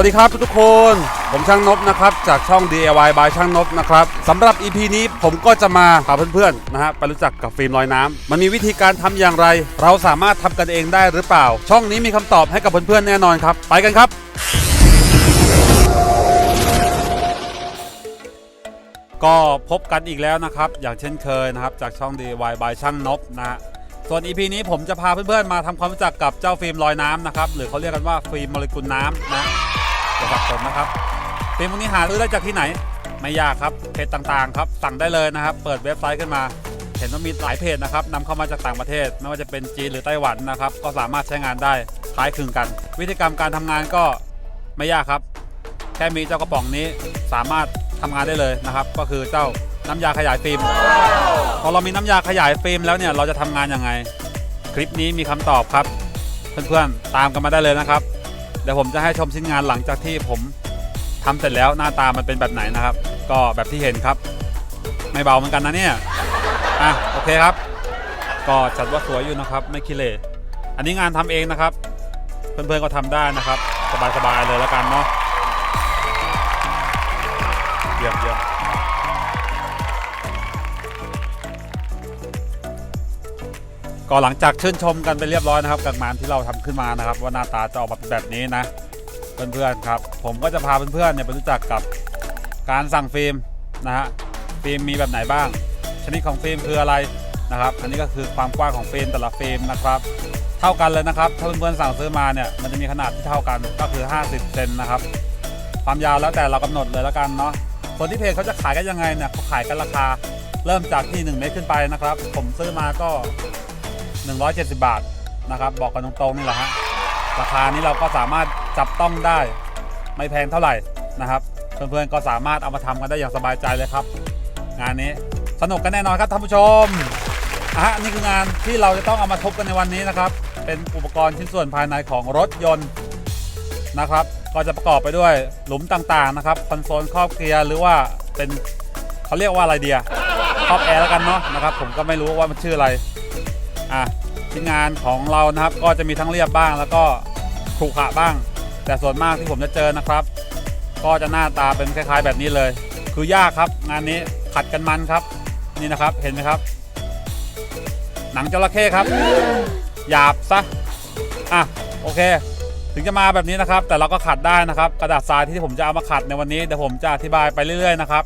วัสดีครับทุกคน ผมช่างนบนะครับจากช่อง DIY by ช่างนบนะครับสำหรับ EP นี้ผมก็จะมาพาเพื่อนๆนะฮะไปรู้จักกับฟิล์มลอยน้ำมันมีวิธีการทำอย่างไร เราสามารถทำกันเองได้หรือเปล่า ช่องนี้มีคำตอบให้กับเพื่อนๆแน่นอนครับ ไปกันครับก็พบกันอีกแล้วนะครับ อย่างเช่นเคยนะครับ จากช่อง DIY by ช่างนบนะฮะส่วน EP นี้ผมจะพาเพื่อนๆมาทำความรู้จักกับเจ้าฟิล์มลอยน้ำนะครับ หรือเขาเรียกกันว่าฟิล์มโมเลกุลน้ำนะ อย่าสับสนนะครับฟิล์มพวกนี้หาซื้อได้จากที่ไหน ไม่ยากครับเพจต่างๆครับสั่งได้เลยนะครับ เปิดเว็บไซต์ขึ้นมา เห็นว่ามีหลายเพจนะครับนำเข้ามาจากต่างประเทศ ไม่ว่าจะเป็นจีนหรือไต้หวันนะครับ ก็สามารถใช้งานได้คล้ายคลึงกัน วิธีการการทำงานก็ไม่ยากครับ แค่มีเจ้ากระป๋องนี้สามารถทำงานได้เลยนะครับ ก็คือเจ้าน้ำยาขยายฟิล์มพอเรามีน้ำยาขยายฟิล์มแล้วเนี่ยเราจะทำงานยังไง คลิปนี้มีคำตอบครับ เพื่อนๆตามกันมาได้เลยนะครับ ดี๋ยวผมจะให้ชมชิ้นงานหลังจากที่ผมทำเสร็จแล้วหน้าตามันเป็นแบบไหนนะครับ ก็แบบที่เห็นครับ ไม่เบาเหมือนกันนะเนี่ยอะโอเคครับ ก็จัดว่าสวยอยู่นะครับ ไม่คิเลอันนี้งานทำเองนะครับ เพื่อนๆก็ทำได้นะครับ สบายๆเลยแล้วกันเนาะเยี่ยมเยี่ยม ก็หลังจากชื่นชมกันไปเรียบร้อยนะครับกับงานที่เราทำขึ้นมานะครับ ว่าหน้าตาจะออกมาเป็นแบบนี้นะ เพื่อนๆครับผมก็จะพาเพื่อนๆเนี่ยไปรู้จักกับการสั่งฟิล์มนะฮะฟิล์มมีแบบไหนบ้าง ชนิดของฟิล์มคืออะไรนะครับ อันนี้ก็คือความกว้างของฟิล์มแต่ละฟิล์มนะครับเท่ากันเลยนะครับถ้าเพื่อนๆสั่งซื้อมาเนี่ยมันจะมีขนาดที่เท่ากันก็คือ 50เซนนะครับความยาวแล้วแต่เรากำหนดเลยแล้วกันเนาะคนที่เพจเขาจะขายกันยังไงเนี่ยเขาขายกันราคาเริ่มจากที่1เมตรขึ้นไปนะครับ ผมซื้อมาก็ 170 บาทนะครับ บอกกันตรงๆนี่แหละฮะราคานี้เราก็สามารถจับต้องได้ไม่แพงเท่าไหร่นะครับ เพื่อนๆก็สามารถเอามาทำกันได้อย่างสบายใจเลยครับ งานนี้สนุกกันแน่นอนครับท่านผู้ชมอะนี่คืองานที่เราจะต้องเอามาทบกันในวันนี้นะครับ เป็นอุปกรณ์ชิ้นส่วนภายในของรถยนต์นะครับ ก็จะประกอบไปด้วยหลุมต่างๆนะครับคอนโซลครอบเกียร์หรือว่าเป็นเขาเรียกว่าอะไรเดียครอบแอร์แล้วกันเนาะนะครับ ผมก็ไม่รู้ว่ามันชื่ออะไร อะชิ้นงานของเรานะครับ ก็จะมีทั้งเรียบบ้างแล้วก็ขรุขระบ้าง แต่ส่วนมากที่ผมจะเจอนะครับ ก็จะหน้าตาเป็นคล้ายๆ แบบนี้เลย คือยากครับงานนี้ขัดกันมันครับ นี่นะครับเห็นไหมครับ หนังจระเข้ครับ หยาบซะอะโอเค ถึงจะมาแบบนี้นะครับ แต่เราก็ขัดได้นะครับ กระดาษทรายที่ผมจะเอามาขัดในวันนี้เดี๋ยวผมจะอธิบายไปเรื่อยๆนะครับ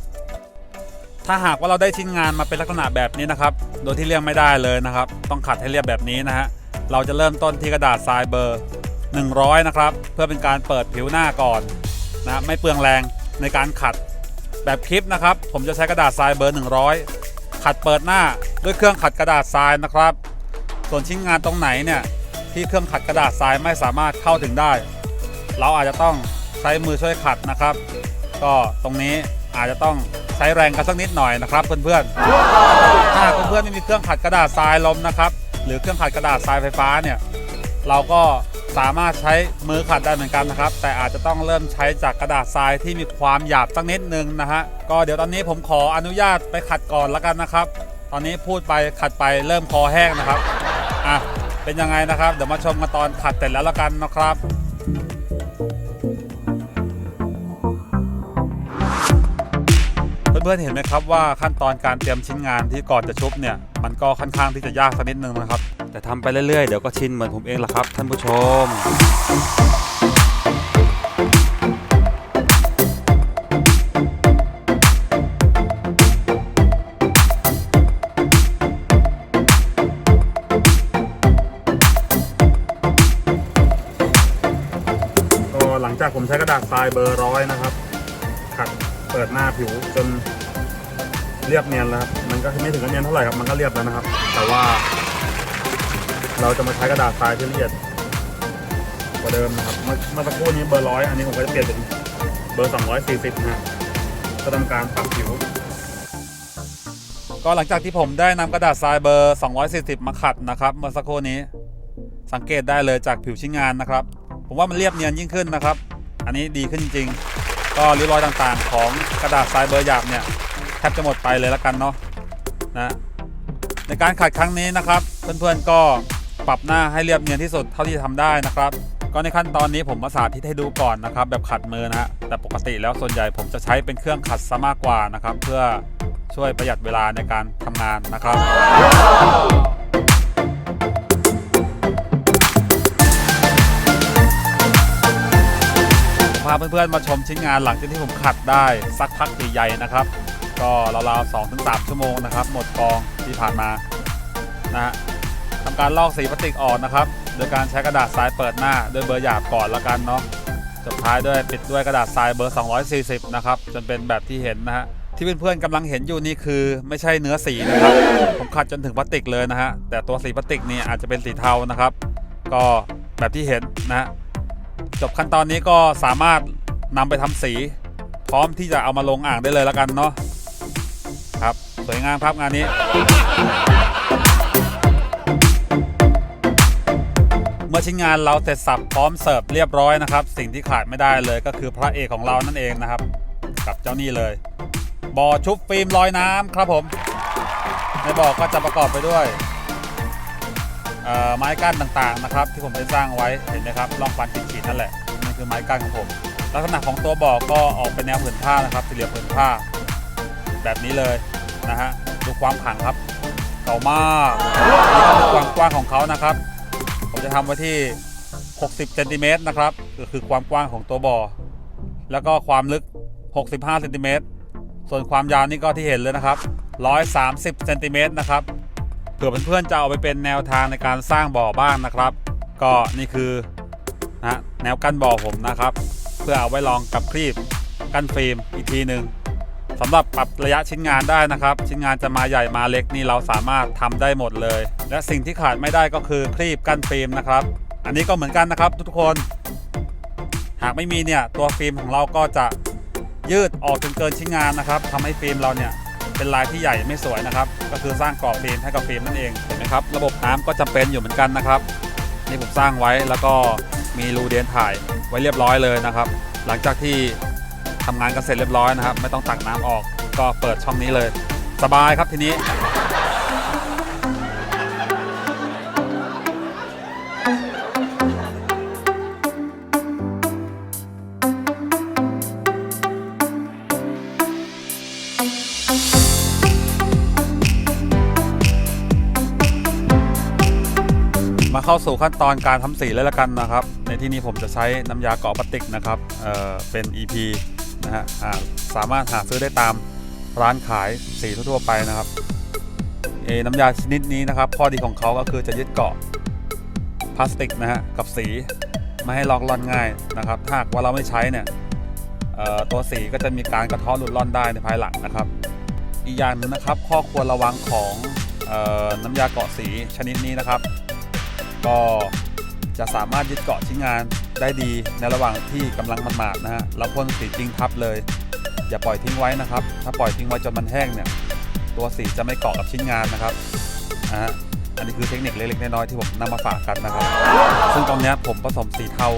ถ้าหากว่าเราได้ชิ้นงานมาเป็นลักษณะแบบนี้นะครับ โดยที่เลี่ยงไม่ได้เลยนะครับ ต้องขัดให้เรียบแบบนี้นะฮะ เราจะเริ่มต้นที่กระดาษทรายเบอร์ 100 นะครับ เพื่อเป็นการเปิดผิวหน้าก่อนนะไม่เปลืองแรงในการขัดแบบคลิปนะครับ ผมจะใช้กระดาษทรายเบอร์ 100 ขัดเปิดหน้าด้วยเครื่องขัดกระดาษทรายนะครับ ส่วนชิ้นงานตรงไหนเนี่ยที่เครื่องขัดกระดาษทรายไม่สามารถเข้าถึงได้ เราอาจจะต้องใช้มือช่วยขัดนะครับ ก็ตรงนี้อาจจะต้อง ช้แรงกันสักนิดหน่อยนะครับ เพื่อนๆถ้าหากเพื่อนๆไม่มีเครื่องขัดกระดาษทรายลมนะครับ หรือเครื่องขัดกระดาษทรายไฟฟ้าเนี่ยเราก็สามารถใช้มือขัดได้เหมือนกันนะครับ แต่อาจจะต้องเริ่มใช้จากกระดาษทรายที่มีความหยาบสักนิดนึงนะฮะก็เดี๋ยวตอนนี้ผมขออนุญาตไปขัดก่อนแล้วกันนะครับ ตอนนี้พูดไปขัดไปเริ่มคอแห้งนะครับอะเป็นยังไงนะครับ เดี๋ยวมาชมกันตอนขัดเสร็จแล้วแล้วกันนะครับ เพื่อนๆเห็นไหมครับว่าขั้นตอนการเตรียมชิ้นงานที่ก่อนจะชุบเนี่ยมันก็ค่อนข้างที่จะยากสักนิดนึงนะครับ แต่ทำไปเรื่อยๆ เดี๋ยวก็ชินเหมือนผมเองละครับ ท่านผู้ชมก็หลังจากผมใช้กระดาษทรายเบอร์ร้อยนะครับ ผิวจนเรียบเนียนแล้วครับมันก็ไม่ถึงกับเนียนเท่าไหร่ครับมันก็เรียบแล้วนะครับ แต่ว่า เราจะมาใช้กระดาษทรายที่ละเอียดกว่าเดิมนะครับเมื่อสักครู่นี้เบอร์ร้อยอันนี้ผมก็จะเปลี่ยนเป็นเบอร์ 240นะฮะก็ทำการปรับผิว ก็หลังจากที่ผมได้นำกระดาษทรายเบอร์ 240 มาขัดนะครับเมื่อสักครู่นี้สังเกตได้เลยจากผิวชิ้นงานนะครับ ผมว่ามันเรียบเนียนยิ่งขึ้นนะครับ อันนี้ดีขึ้นจริง ก็ริ้วรอยต่างๆ ของกระดาษทรายเบอร์หยาบเนี่ยแทบจะหมดไปเลยแล้วกันเนาะนะในการขัดครั้งนี้นะครับ เพื่อนๆก็ปรับหน้าให้เรียบเนียนที่สุดเท่าที่จะทำได้นะครับ ก็ในขั้นตอนนี้ผมมาสาธิตให้ดูก่อนนะครับ แบบขัดมือนะฮะแต่ปกติแล้วส่วนใหญ่ผมจะใช้เป็นเครื่องขัดซะมากกว่านะครับ เพื่อช่วยประหยัดเวลาในการทำงานนะครับาเพื่อนๆมาชมชิ้นงานหลังจากที่ผมขัดได้สักพักใหญ่ๆนะครับ ก็ราวๆ2-3ถึงสามชั่วโมงนะครับ หมดกองที่ผ่านมานะฮะทำการลอกสีพลาสติกออกนะครับ โดยการใช้กระดาษทรายเปิดหน้าด้วยเบอร์หยาบก่อนละกันเนาะจบท้ายด้วยปิดด้วยกระดาษทรายเบอร์ 240 นะครับ จนเป็นแบบที่เห็นนะฮะที่เพื่อนๆกำลังเห็นอยู่นี่คือไม่ใช่เนื้อสีนะครับผมขัดจนถึงพลาสติกเลยนะฮะแต่ตัวสีพลาสติกนี่อาจจะเป็นสีเทานะครับ ก็แบบที่เห็นนะฮะ จบขั้นตอนนี้ก็สามารถนำไปทำสี พร้อมที่จะเอามาลงอ่างได้เลยแล้วกันเนาะครับสวยงามครับงานนี้ เมื่อชิ้นงานเราเสร็จสับพร้อมเสิร์ฟเรียบร้อยนะครับ สิ่งที่ขาดไม่ได้เลยก็คือพระเอกของเรานั่นเองนะครับ กับเจ้านี่เลยบ่อชุบฟิล์มลอยน้ำครับผม ในบ่อก็จะประกอบไปด้วยไม้กั้นต่างๆนะครับ ที่ผมได้สร้างไว้เห็นไหมครับร่องฟันขีดๆ นั่นแหละนี่คือไม้กั้นของผม ลักษณะของตัวบ่อก็ออกเป็นแนวผืนผ้านะครับสี่เหลี่ยมผืนผ้า แบบนี้เลยนะฮะดูความขังครับเก่ามากนี่คือความกว้างของเขานะครับ ผมจะทำไว้ที่ 60เซนติเมตรนะครับก็คือความกว้างของตัวบ่อ แล้วก็ความลึก 65เซนติเมตรส่วนความยาวนี่ก็ที่เห็นเลยนะครับ 130เซนติเมตรนะครับเผื่อเพื่อนๆจะเอาไปเป็นแนวทางในการสร้างบ่อบ้างนะครับ ก็นี่คือ นะแนวกั้นบ่อผมนะครับ เพื่อเอาไว้ลองกับครีบกั้นฟิล์มอีกทีหนึ่งสำหรับปรับระยะชิ้นงานได้นะครับ ชิ้นงานจะมาใหญ่มาเล็กนี่เราสามารถทำได้หมดเลย และสิ่งที่ขาดไม่ได้ก็คือครีบกั้นฟิล์มนะครับ อันนี้ก็เหมือนกันนะครับ ทุกคน หากไม่มีเนี่ยตัวฟิล์มของเราก็จะยืดออกจนเกินชิ้นงานนะครับทำให้ฟิล์มเราเนี่ยเป็นลายที่ใหญ่ไม่สวยนะครับ ก็คือสร้างกรอบฟิล์มให้กับฟิล์มนั่นเองเห็นไหมครับ ระบบน้ำก็จำเป็นอยู่เหมือนกันนะครับ นี่ผมสร้างไว้แล้วก็ มีรูเดียนถ่ายไว้เรียบร้อยเลยนะครับ หลังจากที่ทำงานกันเสร็จเรียบร้อยนะครับ ไม่ต้องตักน้ำออกก็เปิดช่องนี้เลย สบายครับทีนี้ มาเข้าสู่ขั้นตอนการทำสีเลยละกันนะครับ ในที่นี้ผมจะใช้น้ำยาเกาะพลาสติกนะครับเอ่อเป็น EP นะฮะอ่าสามารถหาซื้อได้ตามร้านขายสีทั่วไปนะครับเอน้ำยาชนิดนี้นะครับ ข้อดีของเขาก็คือจะยึดเกาะพลาสติกนะฮะกับสีไม่ให้ลอกล่อนง่ายนะครับถ้าหากว่าเราไม่ใช้เนี่ยเอ่อตัวสีก็จะมีการกระเท้อหลุดล่อนได้ในภายหลังนะครับ อีกอย่างหนึงนะครับ ข้อควรระวังของเออน้ำยาเกาะสีชนิดนี้นะครับ ก็จะสามารถยึดเกาะชิ้นงานได้ดีในระหว่างที่กำลังมันหมาดนะฮะแล้วพ่นสีจริงทับเลย อย่าปล่อยทิ้งไว้นะครับ ถ้าปล่อยทิ้งไว้จนมันแห้งเนี่ยตัวสีจะไม่เกาะกับชิ้นงานนะครับอ่าฮะอันนี้คือเทคนิคเล็กๆน้อยๆที่ผมนำมาฝากกันนะครับ ซึ่งตรงนี้ผมผสมสีเทา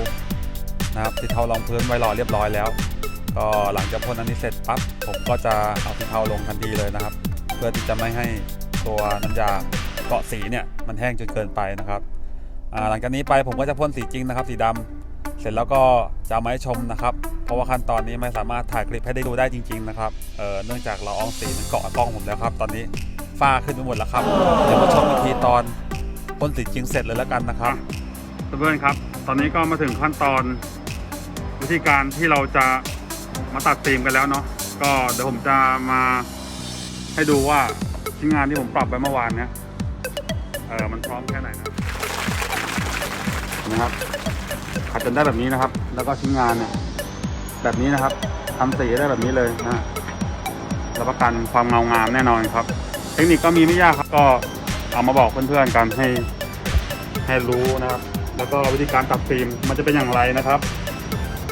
นะครับสีเทารองพื้นไว้รอเรียบร้อยแล้ว ก็หลังจากพ่นอันนี้เสร็จปั๊บผมก็จะเอาสีเทาลงทันทีเลยนะครับ เพื่อที่จะไม่ให้ตัวน้ำยาเกาะสีเนี่ยมันแห้งจนเกินไปนะครับ หลังจากนี้ไปผมก็จะพ่นสีจริงนะครับสีดำเสร็จแล้วก็จะมาให้ชมนะครับ เพราะว่าขั้นตอนนี้ไม่สามารถถ่ายคลิปให้ได้ดูได้จริง ๆ นะครับเเนื่องจากเราเอาสีมันเกาะกล้องผมแล้วครับ ตอนนี้ฝ้าขึ้นไปหมดแล้วครับเดี๋ยวมาชมอีกทีตอนพ่นสีจริงเสร็จเลยแล้วกันนะครับเพื่อนครับ ตอนนี้ก็มาถึงขั้นตอนวิธีการที่เราจะมาตัดฟิล์มกันแล้วเนาะก็เดี๋ยวผมจะมาให้ดูว่าชิ้นงานที่ผมปรับไปเมื่อวานเนี้ยเออมันพร้อมแค่ไหนนะ นะครับขัดจนได้แบบนี้นะครับ แล้วก็ชิ้นงานเนี่ยแบบนี้นะครับทำสีได้แบบนี้เลยนะรับประกันความเงางามแน่นอนครับ เทคนิคก็มีไม่ยากครับ ก็เอามาบอกเพื่อนๆกันให้ให้รู้นะครับ แล้วก็วิธีการตัดฟิล์มมันจะเป็นอย่างไรนะครับ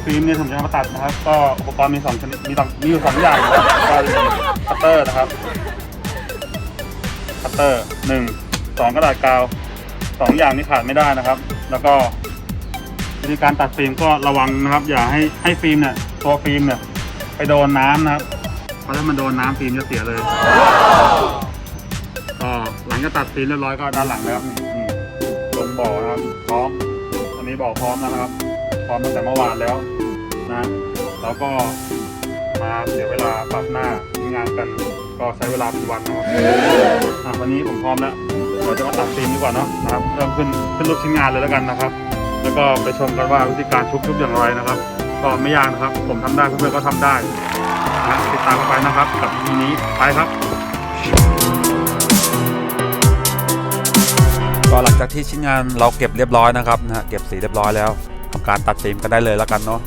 ฟิล์มเนี่ยผมจะมาตัดนะครับ ก็อุปกรณ์มีสองชนิดมีสองมีอยู่สองอย่างนะครับก็จะมีคัตเตอร์นะครับคัตเตอร์หนึ่งสองกระดาษกาวสองอย่างนี้ขาดไม่ได้นะครับ แล้วก็วิธีการตัดฟิล์มก็ระวังนะครับ อย่าให้ให้ฟิล์มเนี่ยตัวฟิล์มเนี่ยไปโดนน้ำนะครับเพราะถ้ามันโดนน้ำฟิล์มจะเสียเลยก็หลังจากตัดฟิล์มเรียบร้อยก็ด้านหลังนะครับลงบ่อนะครับพร้อมอันนี้นี้บอพร้อมนะครับ พร้อมตั้งแต่เมื่อวานแล้วนะแล้วก็มาเสียเวลาปรับหน้าทีงานกัน ก็ใช้เวลาเป็นวันนะครับอะวันนี้ผมพร้อมแล้ว เราจะมาตัดฟิล์มดีกว่าเนาะนะครับเริ่มขึ้นขึ้นรูปชิ้นงานเลยแล้วกันนะครับ แล้วก็ไปชมกันว่าวิธีการชุบชุบอย่างไรนะครับ ก็ไม่ยากนะครับ ผมทำได้เพื่อนๆก็ทำได้นะติดตามกันไปนะครับ กับทีนี้ไปครับ ก็หลังจากที่ชิ้นงานเราเก็บเรียบร้อยนะครับนะฮะเก็บสีเรียบร้อยแล้วทำการตัดฟิล์มกันได้เลยแล้วกันเนาะ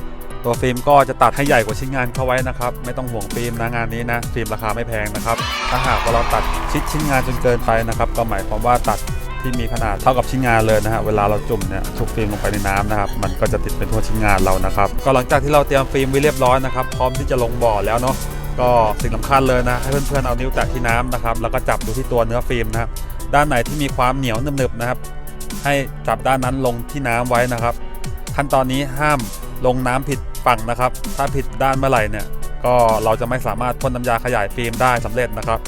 ตัวฟิล์มก็จะตัดให้ใหญ่กว่าชิ้นงานเข้าไว้นะครับ ไม่ต้องห่วงฟิล์มนะงานนี้นะฟิล์มราคาไม่แพงนะครับถ้าหากว่าเราตัดชิดชิ้นงานจนเกินไปนะครับ ก็หมายความว่าตัดที่มีขนาดเท่ากับชิ้นงานเลยนะฮะเวลาเราจุ่มเนี่ยชุบฟิล์มลงไปในน้ำนะครับมันก็จะติดเป็นทั่วชิ้นงานเรานะครับก็หลังจากที่เราเตรียมฟิล์มไว้เรียบร้อยนะครับพร้อมที่จะลงบ่อแล้วเนาะก็สิ่งสำคัญเลยนะให้เพื่อนๆเอานิ้วแตะที่น้ำนะครับแล้วก็จับดูที่ตัวเนื้อฟิล์มนะครับด้านไหนที่มีความเหนียวหนึบๆนะครับ ให้จับด้านนั้นลงที่น้ำไว้นะครับ ขั้นตอนนี้ห้าม ลงน้ำผิดฝั่งนะครับ ถ้าผิดด้านเมื่อไหร่เนี่ยก็เราจะไม่สามารถพ่นน้ำยาขยายฟิล์มได้สำเร็จนะครับ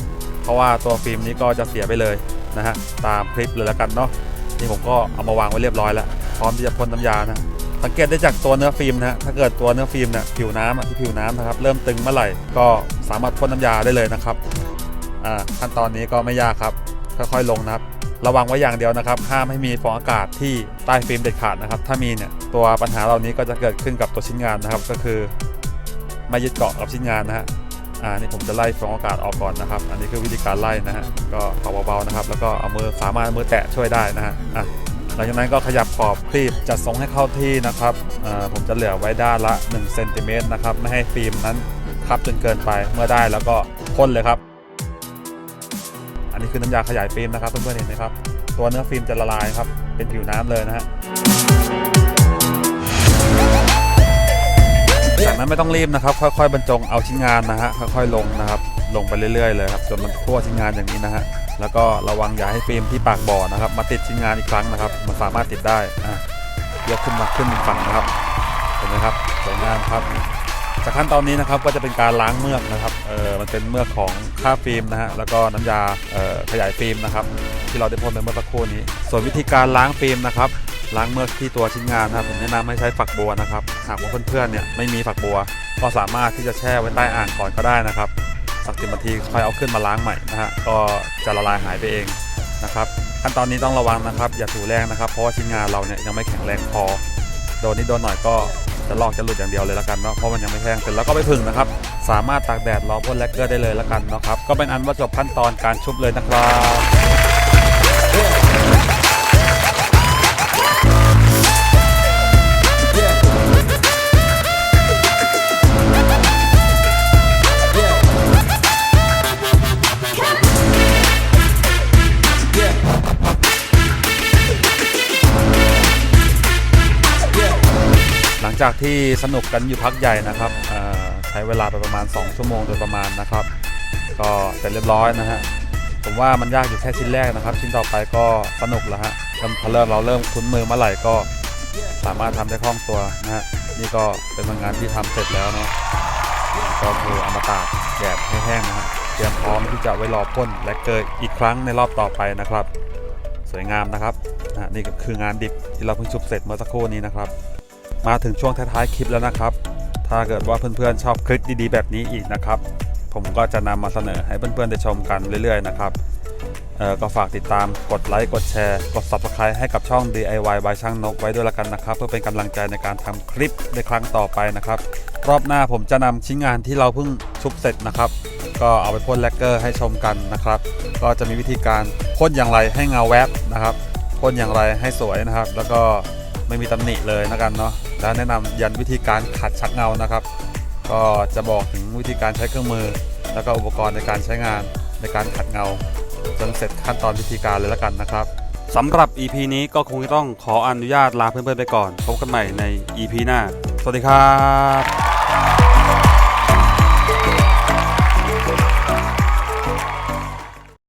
เพราะว่าตัวฟิล์มนี้ก็จะเสียไปเลยนะฮะตามคลิปเลยแล้วกันเนาะนี่ผมก็เอามาวางไว้เรียบร้อยแล้วพร้อมที่จะพ่นน้ำยานะสังเกตได้จากตัวเนื้อฟิล์มนะฮะถ้าเกิดตัวเนื้อฟิล์มเนี่ยผิวน้ำอะที่ผิวน้ำนะครับเริ่มตึงเมื่อไหร่ก็สามารถพ่นน้ำยาได้เลยนะครับอ่าขั้นตอนนี้ก็ไม่ยากครับค่อยๆลงนะครับ ระวังไว้อย่างเดียวนะครับ ห้ามให้มีฟองอากาศที่ใต้ฟิล์มเด็ดขาดนะครับ ถ้ามีเนี่ยตัวปัญหาเหล่านี้ก็จะเกิดขึ้นกับตัวชิ้นงานนะครับ ก็คือไม่ยึดเกาะกับชิ้นงานนะฮะอ่านี่ผมจะไล่ฟองอากาศออกก่อนนะครับ อันนี้คือวิธีการไล่นะฮะก็เบาเบาๆนะครับ แล้วก็เอามือสามารถมือแตะช่วยได้นะฮะอะหลังจากนั้นก็ขยับขอบคลีบจัดทรงให้เข้าที่นะครับอ่าผมจะเหลือไว้ด้านละ1เซนติเมตรนะครับไม่ให้ฟิล์มนั้นคับจนเกินไปเมื่อได้แล้วก็พ่นเลยครับ อันนี้คือน้ำยาขยายฟิล์มนะครับเพื่อนๆเห็นไหมครับ ตัวเนื้อฟิล์มจะละลายครับ เป็นผิวน้ำเลยนะฮะจากนั้นไม่ต้องรีบนะครับ ค่อยๆบรรจงเอาชิ้นงานนะฮะค่อยๆลงนะครับ ลงไปเรื่อยๆเลยครับจนมันทั่วชิ้นงานอย่างนี้นะฮะแล้วก็ระวังอย่าให้ฟิล์มที่ปากบ่อนะครับ มาติดชิ้นงานอีกครั้งนะครับ มันสามารถติดได้อะยกขึ้นมาขึ้นฝั่งนะครับเห็นไหมครับสวยงามครับ จากขั้นตอนนี้นะครับก็จะเป็นการล้างเมือกนะครับเออมันเป็นเมือกของค่าฟิล์มนะฮะแล้วก็น้ำยาขยายฟิล์มนะครับที่เราได้พ่นไปเมื่อสักครู่นี้ ส่วนวิธีการล้างฟิล์มนะครับล้างเมือกที่ตัวชิ้นงานนะครับผมแนะนำให้ใช้ฝักบัวนะครับหากว่าเพื่อนๆเนี่ยไม่มีฝักบัว ก็สามารถที่จะแช่ไว้ใต้อ่างก่อนก็ได้นะครับสักสิบนาทีค่อยเอาขึ้นมาล้างใหม่นะฮะก็จะละลายหายไปเองนะครับขั้นตอนนี้ต้องระวังนะครับ อย่าถูแรงนะครับ เพราะว่าชิ้นงานเราเนี่ยยังไม่แข็งแรงพอโดนนิดโดนหน่อยก็ จะลอกจะหลุดอย่างเดียวเลยละกันเนาะเพราะมันยังไม่แห้งเสร็จแล้วก็ไปผึ่งนะครับ สามารถตากแดดรอพ่นแลกเกอร์ได้เลยละกันเนาะครับก็เป็นอันว่าจบขั้นตอนการชุบเลยนะครับ ลังจากที่สนุกกันอยู่พักใหญ่นะครับใช้เวลาไปประมาณ 2 ชั่วโมงโดยประมาณนะครับ ก็เสร็จเรียบร้อยนะฮะผมว่ามันยากอยู่แค่ชิ้นแรกนะครับ ชิ้นต่อไปก็สนุกแล้วฮะเริ่มพอเริ่มเราเริ่มคุ้นมือเมื่อไหร่ก็สามารถทำได้คล่องตัวนะฮะนี่ก็เป็นงานที่ทำเสร็จแล้วเนาะก็คือเอามาตากแดดให้แห้งนะฮะเตรียมพร้อมที่จะไว้รอพ่นและเกิดอีกครั้งในรอบต่อไปนะครับ สวยงามนะครับนี่ก็คืองานดิบที่เราเพิ่งชุบเสร็จเมื่อสักครู่นี้นะครับ มาถึงช่วงท้ายๆคลิปแล้วนะครับ ถ้าเกิดว่าเพื่อนๆชอบคลิปดีๆ แบบนี้อีกนะครับ ผมก็จะนำมาเสนอให้เพื่อนๆได้ชมกันเรื่อย ๆ นะครับเอ่อก็ฝากติดตามกดไลค์ กดแชร์ กด subscribe ให้กับช่อง DIY by ช่างนกไว้ด้วยละกันนะครับ เพื่อเป็นกำลังใจในการทำคลิปในครั้งต่อไปนะครับ รอบหน้าผมจะนำชิ้นงานที่เราเพิ่งชุบเสร็จนะครับ ก็เอาไปพ่นแลกเกอร์ให้ชมกันนะครับ ก็จะมีวิธีการพ่นอย่างไรให้เงาแวบนะครับพ่นอย่างไรให้สวยนะครับ แล้วก็ไม่มีตำหนิเลยนะกันเนาะ และแนะนำยันวิธีการขัดชักเงานะครับ ก็จะบอกถึงวิธีการใช้เครื่องมือ แล้วก็อุปกรณ์ในการใช้งานในการขัดเงาจนเสร็จขั้นตอนวิธีการเลยแล้วกันนะครับสำหรับ EP นี้ก็คงจะต้องขออนุญาตลาเพื่อนๆไปก่อน พบกันใหม่ใน EP หน้า สวัสดีครับ